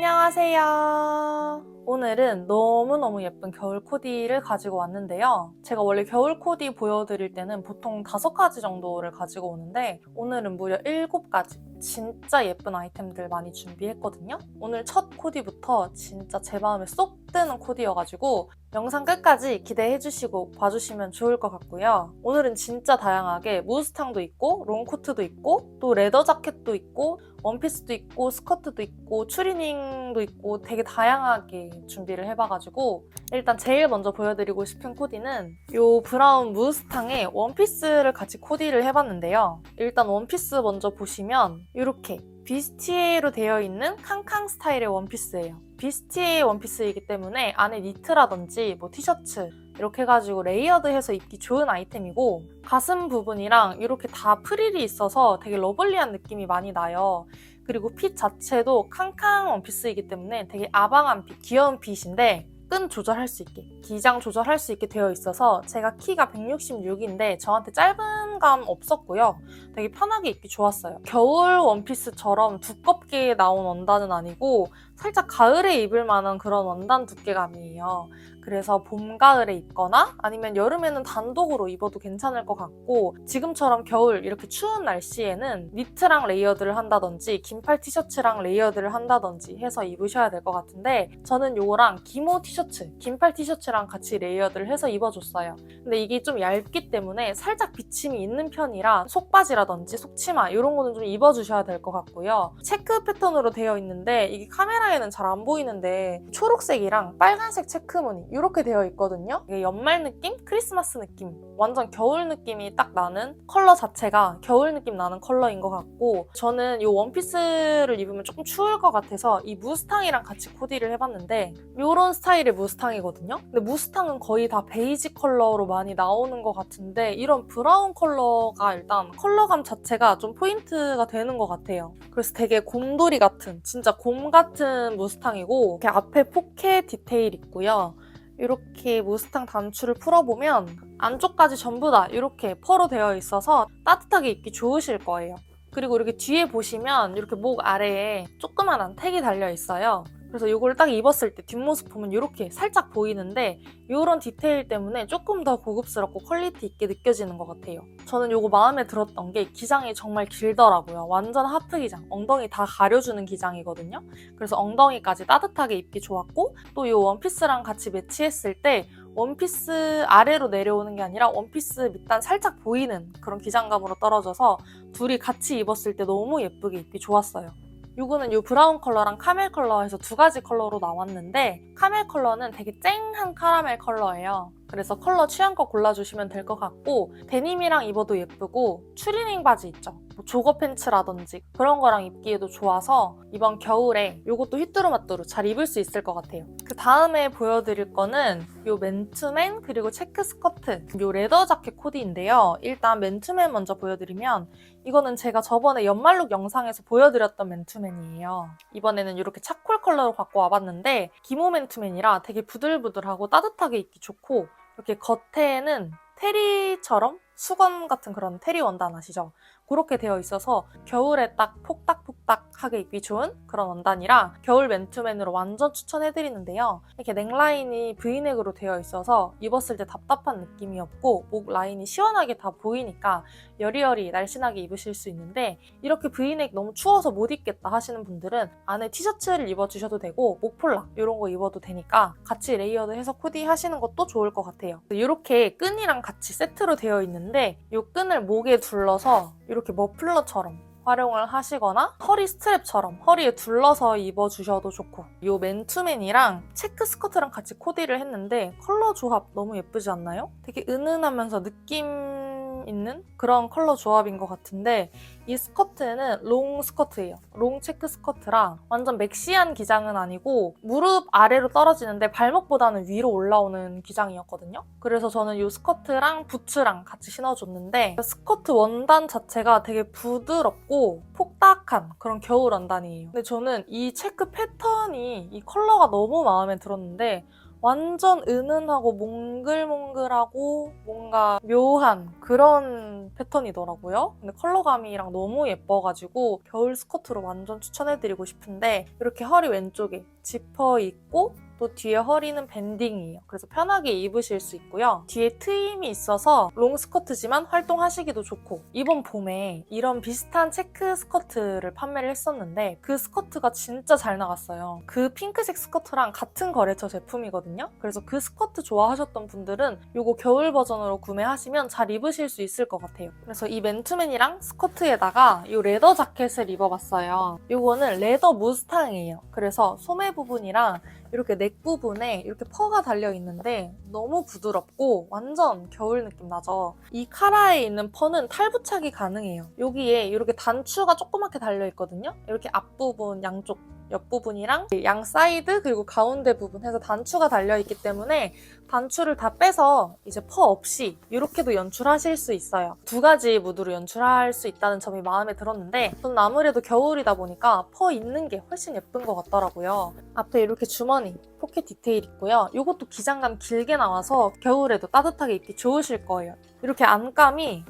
안녕하세요. 오늘은 너무너무 예쁜 겨울 코디를 가지고 왔는데요. 제가 원래 겨울 코디 보여드릴 때는 보통 다섯 가지 정도를 가지고 오는데 오늘은 무려 일곱 가지 진짜 예쁜 아이템들 많이 준비했거든요. 오늘 첫 코디부터 진짜 제 마음에 쏙 드는 코디여가지고 영상 끝까지 기대해주시고 봐주시면 좋을 것 같고요. 오늘은 진짜 다양하게 무스탕도 있고 롱코트도 있고 또 레더 자켓도 있고 원피스도 있고 스커트도 있고 추리닝도 있고 되게 다양하게 준비를 해봐가지고 일단 제일 먼저 보여드리고 싶은 코디는 이 브라운 무스탕에 원피스를 같이 코디를 해봤는데요. 일단 원피스 먼저 보시면 이렇게 비스티에로 되어 있는 캉캉 스타일의 원피스예요. 비스티에 원피스이기 때문에 안에 니트라든지 뭐 티셔츠 이렇게 해가지고 레이어드해서 입기 좋은 아이템이고 가슴 부분이랑 이렇게 다 프릴이 있어서 되게 러블리한 느낌이 많이 나요. 그리고 핏 자체도 캉캉 원피스이기 때문에 되게 아방한 핏, 귀여운 핏인데 끈 조절할 수 있게, 기장 조절할 수 있게 되어 있어서 제가 키가 166인데 저한테 짧은 감 없었고요. 되게 편하게 입기 좋았어요. 겨울 원피스처럼 두껍게 나온 원단은 아니고 살짝 가을에 입을 만한 그런 원단 두께감이에요. 그래서 봄, 가을에 입거나 아니면 여름에는 단독으로 입어도 괜찮을 것 같고 지금처럼 겨울 이렇게 추운 날씨에는 니트랑 레이어드를 한다든지 긴팔 티셔츠랑 레이어드를 한다든지 해서 입으셔야 될 것 같은데 저는 요거랑 기모 티셔츠, 긴팔 티셔츠랑 같이 레이어드를 해서 입어줬어요. 근데 이게 좀 얇기 때문에 살짝 비침이 있는 편이라 속바지라든지 속치마 이런 거는 좀 입어주셔야 될 것 같고요. 체크 패턴으로 되어 있는데 이게 카메라 에는 잘 안 보이는데 초록색이랑 빨간색 체크 무늬 이렇게 되어 있거든요. 이게 연말 느낌, 크리스마스 느낌, 완전 겨울 느낌이 딱 나는 컬러 자체가 겨울 느낌 나는 컬러인 것 같고 저는 이 원피스를 입으면 조금 추울 것 같아서 이 무스탕이랑 같이 코디를 해봤는데 이런 스타일의 무스탕이거든요. 근데 무스탕은 거의 다 베이지 컬러로 많이 나오는 것 같은데 이런 브라운 컬러가 일단 컬러감 자체가 좀 포인트가 되는 것 같아요. 그래서 되게 곰돌이 같은 진짜 곰 같은 무스탕이고 이렇게 앞에 포켓 디테일 있고요. 이렇게 무스탕 단추를 풀어보면 안쪽까지 전부 다 이렇게 퍼로 되어 있어서 따뜻하게 입기 좋으실 거예요. 그리고 이렇게 뒤에 보시면 이렇게 목 아래에 조그만한 택이 달려 있어요. 그래서 이걸 딱 입었을 때 뒷모습 보면 이렇게 살짝 보이는데 이런 디테일 때문에 조금 더 고급스럽고 퀄리티 있게 느껴지는 것 같아요. 저는 이거 마음에 들었던 게 기장이 정말 길더라고요. 완전 하프 기장, 엉덩이 다 가려주는 기장이거든요. 그래서 엉덩이까지 따뜻하게 입기 좋았고 또 이 원피스랑 같이 매치했을 때 원피스 아래로 내려오는 게 아니라 원피스 밑단 살짝 보이는 그런 기장감으로 떨어져서 둘이 같이 입었을 때 너무 예쁘게 입기 좋았어요. 이거는 이 브라운 컬러랑 카멜 컬러에서 두 가지 컬러로 나왔는데 카멜 컬러는 되게 쨍한 카라멜 컬러예요. 그래서 컬러 취향껏 골라주시면 될 것 같고 데님이랑 입어도 예쁘고 추리닝 바지 있죠. 뭐 조거 팬츠라든지 그런 거랑 입기에도 좋아서 이번 겨울에 이것도 휘뚜루마뚜루 잘 입을 수 있을 것 같아요. 그 다음에 보여드릴 거는 이 맨투맨 그리고 체크 스커트 이 레더 자켓 코디인데요. 일단 맨투맨 먼저 보여드리면 이거는 제가 저번에 연말룩 영상에서 보여드렸던 맨투맨이에요. 이번에는 이렇게 차콜 컬러로 갖고 와봤는데 기모 맨투맨이라 되게 부들부들하고 따뜻하게 입기 좋고 이렇게 겉에는 테리처럼 수건 같은 그런 테리 원단 아시죠? 그렇게 되어 있어서 겨울에 딱 폭닥폭 닥하게 입기 좋은 그런 원단이라 겨울 맨투맨으로 완전 추천해드리는데요. 이렇게 넥라인이 브이넥으로 되어 있어서 입었을 때 답답한 느낌이 없고 목 라인이 시원하게 다 보이니까 여리여리 날씬하게 입으실 수 있는데 이렇게 브이넥 너무 추워서 못 입겠다 하시는 분들은 안에 티셔츠를 입어주셔도 되고 목폴라 이런 거 입어도 되니까 같이 레이어드 해서 코디 하시는 것도 좋을 것 같아요. 이렇게 끈이랑 같이 세트로 되어 있는데 이 끈을 목에 둘러서 이렇게 머플러처럼 활용을 하시거나 허리 스트랩처럼 허리에 둘러서 입어주셔도 좋고 이 맨투맨이랑 체크 스커트랑 같이 코디를 했는데 컬러 조합 너무 예쁘지 않나요? 되게 은은하면서 느낌 있는 그런 컬러 조합인 것 같은데 이 스커트는 롱 스커트예요. 롱 체크 스커트라 완전 맥시한 기장은 아니고 무릎 아래로 떨어지는데 발목보다는 위로 올라오는 기장이었거든요. 그래서 저는 이 스커트랑 부츠랑 같이 신어줬는데 스커트 원단 자체가 되게 부드럽고 폭닥한 그런 겨울 원단이에요. 근데 저는 이 체크 패턴이 이 컬러가 너무 마음에 들었는데 완전 은은하고 몽글몽글하고 뭔가 묘한 그런 패턴이더라고요. 근데 컬러감이랑 너무 예뻐가지고 겨울 스커트로 완전 추천해드리고 싶은데 이렇게 허리 왼쪽에 지퍼 있고 또 뒤에 허리는 밴딩이에요. 그래서 편하게 입으실 수 있고요. 뒤에 트임이 있어서 롱 스커트지만 활동하시기도 좋고 이번 봄에 이런 비슷한 체크 스커트를 판매를 했었는데 그 스커트가 진짜 잘 나갔어요. 그 핑크색 스커트랑 같은 거래처 제품이거든요. 그래서 그 스커트 좋아하셨던 분들은 이거 겨울 버전으로 구매하시면 잘 입으실 수 있을 것 같아요. 그래서 이 맨투맨이랑 스커트에다가 이 레더 자켓을 입어봤어요. 이거는 레더 무스탕이에요. 그래서 소매 부분이랑 이렇게 넥 부분에 이렇게 퍼가 달려 있는데 너무 부드럽고 완전 겨울 느낌 나죠. 이 카라에 있는 퍼는 탈부착이 가능해요. 여기에 이렇게 단추가 조그맣게 달려 있거든요. 이렇게 앞부분 양쪽 옆부분이랑 양 사이드 그리고 가운데 부분 해서 단추가 달려 있기 때문에 단추를 다 빼서 이제 퍼 없이 이렇게도 연출하실 수 있어요. 두 가지 무드로 연출할 수 있다는 점이 마음에 들었는데 저는 아무래도 겨울이다 보니까 퍼 있는 게 훨씬 예쁜 것 같더라고요. 앞에 이렇게 주머니, 포켓 디테일 있고요. 이것도 기장감 길게 나와서 겨울에도 따뜻하게 입기 좋으실 거예요. 이렇게 안감이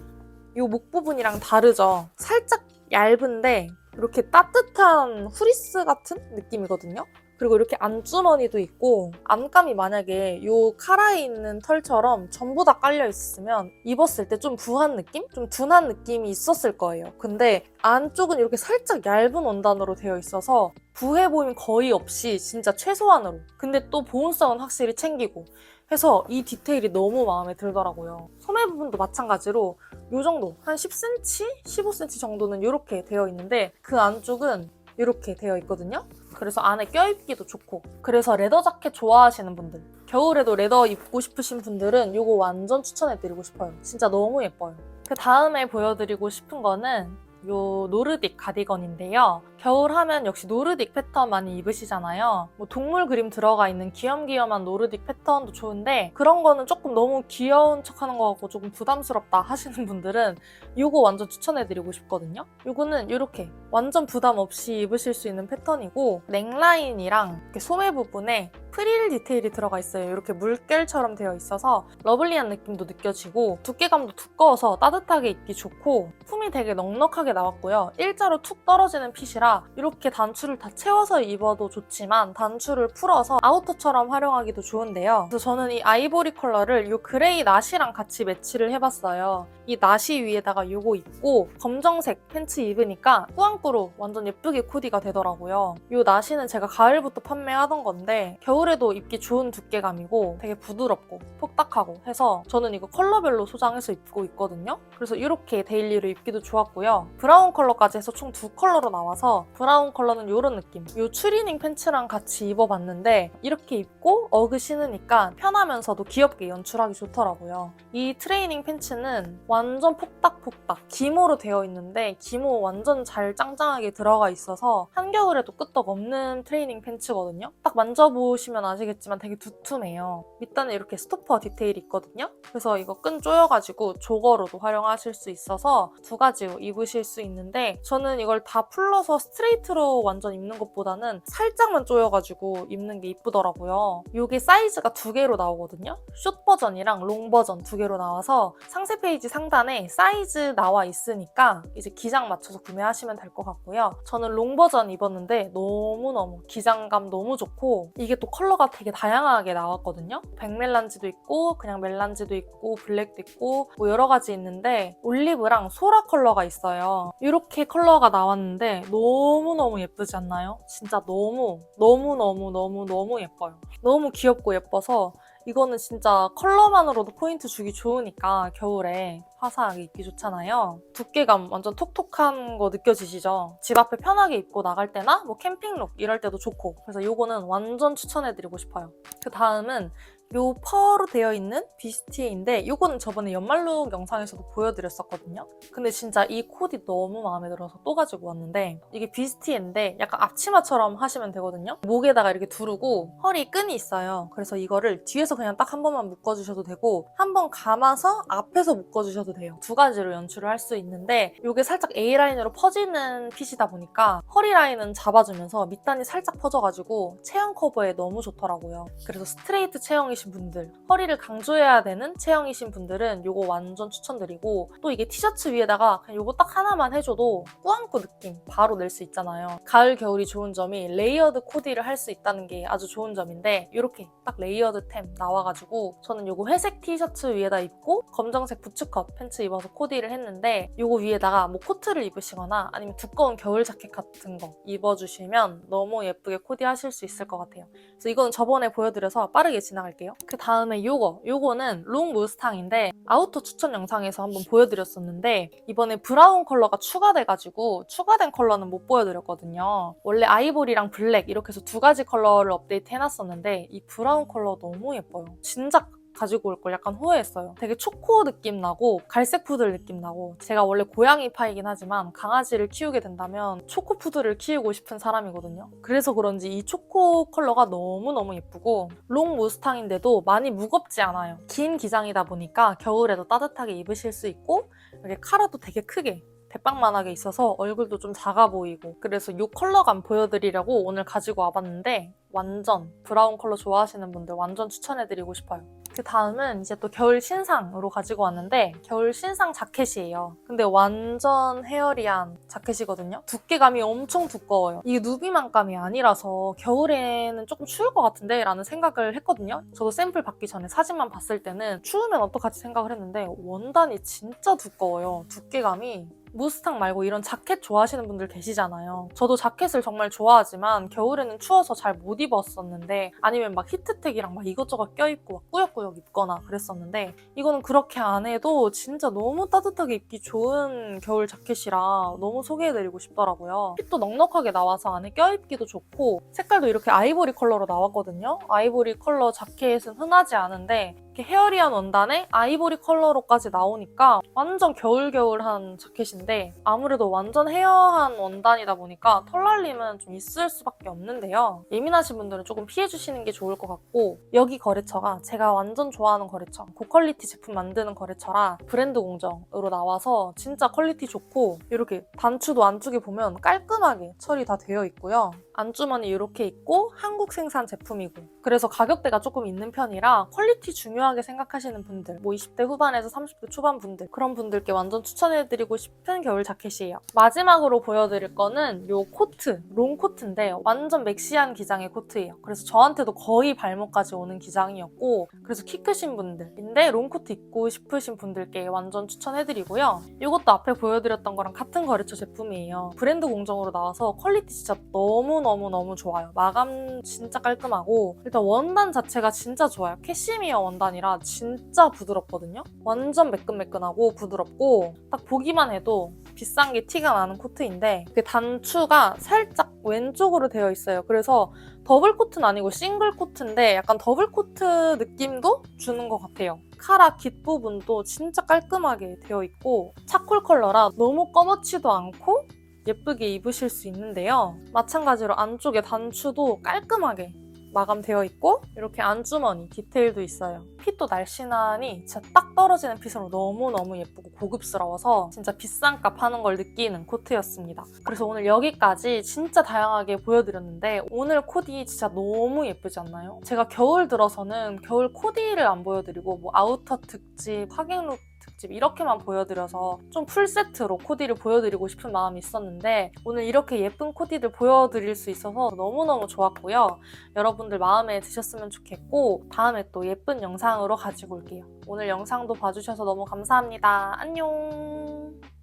이 목 부분이랑 다르죠. 살짝 얇은데 이렇게 따뜻한 후리스 같은 느낌이거든요. 그리고 이렇게 안주머니도 있고 안감이 만약에 이 카라에 있는 털처럼 전부 다 깔려 있으면 입었을 때 좀 부한 느낌? 좀 둔한 느낌이 있었을 거예요. 근데 안쪽은 이렇게 살짝 얇은 원단으로 되어 있어서 부해 보임 거의 없이 진짜 최소한으로. 근데 또 보온성은 확실히 챙기고 해서 이 디테일이 너무 마음에 들더라고요. 소매 부분도 마찬가지로 이 정도 한 10cm, 15cm 정도는 이렇게 되어 있는데 그 안쪽은 이렇게 되어 있거든요. 그래서 안에 껴입기도 좋고 그래서 레더 자켓 좋아하시는 분들 겨울에도 레더 입고 싶으신 분들은 이거 완전 추천해드리고 싶어요. 진짜 너무 예뻐요. 그 다음에 보여드리고 싶은 거는 요 노르딕 가디건인데요. 겨울 하면 역시 노르딕 패턴 많이 입으시잖아요. 뭐 동물 그림 들어가 있는 귀염귀염한 노르딕 패턴도 좋은데 그런 거는 조금 너무 귀여운 척 하는 것 같고 조금 부담스럽다 하시는 분들은 이거 완전 추천해드리고 싶거든요. 이거는 이렇게 완전 부담 없이 입으실 수 있는 패턴이고 넥라인이랑 이렇게 소매 부분에 프릴 디테일이 들어가 있어요. 이렇게 물결처럼 되어 있어서 러블리한 느낌도 느껴지고 두께감도 두꺼워서 따뜻하게 입기 좋고 품이 되게 넉넉하게 나왔고요. 일자로 툭 떨어지는 핏이라 이렇게 단추를 다 채워서 입어도 좋지만 단추를 풀어서 아우터처럼 활용하기도 좋은데요. 그래서 저는 이 아이보리 컬러를 이 그레이 나시랑 같이 매치를 해봤어요. 이 나시 위에다가 이거 입고 검정색 팬츠 입으니까 꾸안꾸로 완전 예쁘게 코디가 되더라고요. 이 나시는 제가 가을부터 판매하던 건데 겨울에도 입기 좋은 두께감이고 되게 부드럽고 폭닥하고 해서 저는 이거 컬러별로 소장해서 입고 있거든요. 그래서 이렇게 데일리로 입기도 좋았고요. 브라운 컬러까지 해서 총 두 컬러로 나와서 브라운 컬러는 이런 느낌. 이 추리닝 팬츠랑 같이 입어봤는데 이렇게 입고 어그 신으니까 편하면서도 귀엽게 연출하기 좋더라고요. 이 트레이닝 팬츠는 완전 폭닥폭닥 기모로 되어 있는데 기모 완전 잘 짱짱하게 들어가 있어서 한겨울에도 끄떡 없는 트레이닝 팬츠거든요. 딱 만져보시면 아시겠지만 되게 두툼해요. 밑단에 이렇게 스토퍼 디테일이 있거든요. 그래서 이거 끈 조여가지고 조거로도 활용하실 수 있어서 두 가지로 입으실 수 있는데 저는 이걸 다 풀러서 스트레이트로 완전 입는 것보다는 살짝만 조여가지고 입는 게 이쁘더라고요. 이게 사이즈가 두 개로 나오거든요. 숏 버전이랑 롱 버전 두 개로 나와서 상세 페이지 상단에 사이즈 나와 있으니까 이제 기장 맞춰서 구매하시면 될 것 같고요. 저는 롱 버전 입었는데 너무너무 기장감 너무 좋고 이게 또 컬러가 되게 다양하게 나왔거든요. 백멜란지도 있고 그냥 멜란지도 있고 블랙도 있고 뭐 여러 가지 있는데 올리브랑 소라 컬러가 있어요. 이렇게 컬러가 나왔는데 너무너무 예쁘지 않나요? 진짜 너무 너무너무 너무 너무 예뻐요. 너무 귀엽고 예뻐서 이거는 진짜 컬러만으로도 포인트 주기 좋으니까 겨울에 화사하게 입기 좋잖아요. 두께감 완전 톡톡한 거 느껴지시죠? 집 앞에 편하게 입고 나갈 때나 뭐 캠핑룩 이럴 때도 좋고 그래서 이거는 완전 추천해드리고 싶어요. 그 다음은 요 펄로 되어 있는 비스티인데 요거는 저번에 연말룩 영상에서도 보여드렸었거든요. 근데 진짜 이 코디 너무 마음에 들어서 또 가지고 왔는데 이게 비스티인데 약간 앞치마처럼 하시면 되거든요. 목에다가 이렇게 두르고 허리 끈이 있어요. 그래서 이거를 뒤에서 그냥 딱 한 번만 묶어주셔도 되고 한 번 감아서 앞에서 묶어주셔도 돼요. 두 가지로 연출을 할 수 있는데 이게 살짝 A라인으로 퍼지는 핏이다 보니까 허리 라인은 잡아주면서 밑단이 살짝 퍼져가지고 체형 커버에 너무 좋더라고요. 그래서 스트레이트 체형이 신 분들, 허리를 강조해야 되는 체형이신 분들은 이거 완전 추천드리고 또 이게 티셔츠 위에다가 그냥 이거 딱 하나만 해줘도 꾸안꾸 느낌 바로 낼 수 있잖아요. 가을, 겨울이 좋은 점이 레이어드 코디를 할 수 있다는 게 아주 좋은 점인데 이렇게 딱 레이어드템 나와가지고 저는 이거 회색 티셔츠 위에다 입고 검정색 부츠컷 팬츠 입어서 코디를 했는데 이거 위에다가 뭐 코트를 입으시거나 아니면 두꺼운 겨울 자켓 같은 거 입어주시면 너무 예쁘게 코디하실 수 있을 것 같아요. 그래서 이거는 저번에 보여드려서 빠르게 지나갈게요. 그 다음에 요거, 요거는 롱 무스탕인데 아우터 추천 영상에서 한번 보여드렸었는데 이번에 브라운 컬러가 추가돼가지고 추가된 컬러는 못 보여드렸거든요. 원래 아이보리랑 블랙 이렇게 해서 두 가지 컬러를 업데이트 해놨었는데 이 브라운 컬러 너무 예뻐요. 진작 가지고 올 걸 약간 후회했어요. 되게 초코 느낌 나고 갈색 푸들 느낌 나고 제가 원래 고양이 파이긴 하지만 강아지를 키우게 된다면 초코 푸들을 키우고 싶은 사람이거든요. 그래서 그런지 이 초코 컬러가 너무너무 예쁘고 롱 무스탕인데도 많이 무겁지 않아요. 긴 기장이다 보니까 겨울에도 따뜻하게 입으실 수 있고 이렇게 카라도 되게 크게 대빵만하게 있어서 얼굴도 좀 작아 보이고 그래서 이 컬러감 보여드리려고 오늘 가지고 와봤는데 완전 브라운 컬러 좋아하시는 분들 완전 추천해드리고 싶어요. 그 다음은 이제 또 겨울 신상으로 가지고 왔는데 겨울 신상 자켓이에요. 근데 완전 헤어리한 자켓이거든요. 두께감이 엄청 두꺼워요. 이게 누비만감이 아니라서 겨울에는 조금 추울 것 같은데 라는 생각을 했거든요. 저도 샘플 받기 전에 사진만 봤을 때는 추우면 어떡하지 생각을 했는데 원단이 진짜 두꺼워요. 두께감이 무스탕 말고 이런 자켓 좋아하시는 분들 계시잖아요. 저도 자켓을 정말 좋아하지만 겨울에는 추워서 잘 못 입었었는데 아니면 막 히트텍이랑 막 이것저것 껴입고 막 꾸역꾸역 입거나 그랬었는데 이거는 그렇게 안 해도 진짜 너무 따뜻하게 입기 좋은 겨울 자켓이라 너무 소개해드리고 싶더라고요. 핏도 넉넉하게 나와서 안에 껴입기도 좋고 색깔도 이렇게 아이보리 컬러로 나왔거든요. 아이보리 컬러 자켓은 흔하지 않은데 이렇게 헤어리한 원단에 아이보리 컬러로까지 나오니까 완전 겨울겨울한 자켓인데 아무래도 완전 헤어한 원단이다 보니까 털 날림은 좀 있을 수밖에 없는데요. 예민하신 분들은 조금 피해주시는 게 좋을 것 같고 여기 거래처가 제가 완전 좋아하는 거래처 고퀄리티 제품 만드는 거래처라 브랜드 공정으로 나와서 진짜 퀄리티 좋고 이렇게 단추도 안쪽에 보면 깔끔하게 처리 다 되어 있고요. 안주머니 이렇게 있고 한국 생산 제품이고 그래서 가격대가 조금 있는 편이라 퀄리티 중요 하게 생각하시는 분들 뭐 20대 후반에서 30대 초반 분들 그런 분들께 완전 추천해드리고 싶은 겨울 자켓이에요 마지막으로 보여드릴 거는 요 코트 롱 코트인데 완전 맥시한 기장의 코트예요 그래서 저한테도 거의 발목까지 오는 기장이었고 그래서 키 크신 분들인데 롱 코트 입고 싶으신 분들께 완전 추천해드리고요 이것도 앞에 보여드렸던 거랑 같은 거래처 제품이에요 브랜드 공정으로 나와서 퀄리티 진짜 너무 너무너무 좋아요. 마감 진짜 깔끔하고 일단 원단 자체가 진짜 좋아요. 캐시미어 원단 이라 진짜 부드럽거든요. 완전 매끈매끈하고 부드럽고 딱 보기만 해도 비싼 게 티가 나는 코트인데 그 단추가 살짝 왼쪽으로 되어 있어요. 그래서 더블 코트는 아니고 싱글 코트인데 약간 더블 코트 느낌도 주는 것 같아요. 카라 깃 부분도 진짜 깔끔하게 되어 있고 차콜 컬러라 너무 검었지도 않고 예쁘게 입으실 수 있는데요. 마찬가지로 안쪽에 단추도 깔끔하게 마감되어 있고 이렇게 안주머니 디테일도 있어요. 핏도 날씬하니 진짜 딱 떨어지는 핏으로 너무너무 예쁘고 고급스러워서 진짜 비싼 값 하는 걸 느끼는 코트였습니다. 그래서 오늘 여기까지 진짜 다양하게 보여드렸는데 오늘 코디 진짜 너무 예쁘지 않나요? 제가 겨울 들어서는 겨울 코디를 안 보여드리고 뭐 아우터 특집, 하객룩 특집 이렇게만 보여드려서 좀 풀세트로 코디를 보여드리고 싶은 마음이 있었는데 오늘 이렇게 예쁜 코디들 보여드릴 수 있어서 너무너무 좋았고요. 여러분들 마음에 드셨으면 좋겠고 다음에 또 예쁜 영상으로 가지고 올게요. 오늘 영상도 봐주셔서 너무 감사합니다. 안녕!